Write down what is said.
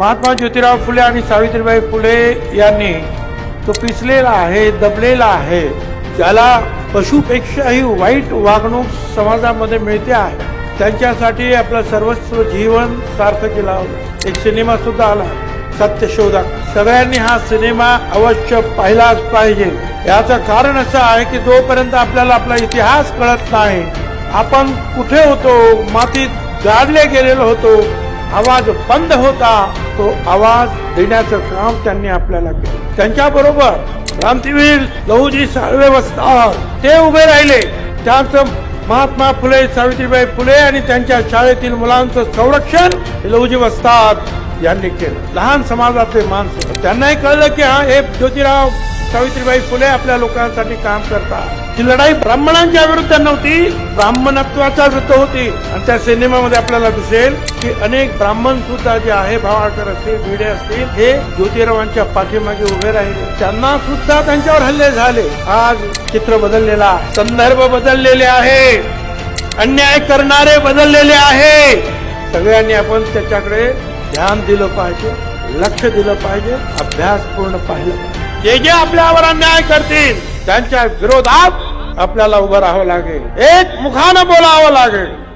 महात्मा ज्योतिराव फुले आणि सावित्रीबाई फुले यांनी तो पिचलेला आहे दबलेला आहे ज्याला पशुपेक्षाही वाईट वागणूक समाजामध्ये मिळते आहे त्यांच्यासाठी आपलं सर्वस्व जीवन सार्थ केला एक सिनेमा सुद्धा आला. सत्यशोधक. सगळ्यांनी हा सिनेमा अवश्य पाहिलाच पाहिजे. याचं कारण असं आहे की जोपर्यंत आपल्याला आपला इतिहास कळत नाही आपण कुठे होतो? मातीत गाडले गेलेलो होतो. आवाज बंद होता तो आवाज देण्याचं काम त्यांनी आपल्याला केलं. त्यांच्या बरोबर क्रांतीवीर लहूजी साळवे वस्ताद ते उभे राहिले. त्यांचं महात्मा फुले सावित्रीबाई फुले आणि त्यांच्या शाळेतील मुलांचं संरक्षण लहूजी लहुजी वस्ताद यांनी केलं. लहान समाजातले माणसं. त्यांनाही कळलं की हा हे ज्योतिराव सावित्रीबाई फुले आपल्या लोकांसाठी काम करतात. ही लढाई ब्राह्मणांच्या विरुद्ध नव्हती ब्राह्मणत्वाच्या विरुद्ध होती. आणि त्या सिनेमामध्ये आपल्याला दिसेल की अनेक ब्राह्मण सुद्धा जे आहे भावाकर असतील भिडे असतील हे ज्योतिरावांच्या पाठीमागे उभे राहिले. त्यांना सुद्धा त्यांच्यावर हल्ले झाले. आज चित्र बदललेला संदर्भ बदललेले आहे. अन्याय करणारे बदललेले आहे. सगळ्यांनी आपण त्याच्याकडे ध्यान दिलं पाहिजे लक्ष दिलं पाहिजे अभ्यास पूर्ण पाहिलं पाहिजे. जे जे आपल्यावर अन्याय करतील त्यांच्या विरोधात आपल्याला उभं राहावं लागेल. एक मुखानं बोलावं लागेल.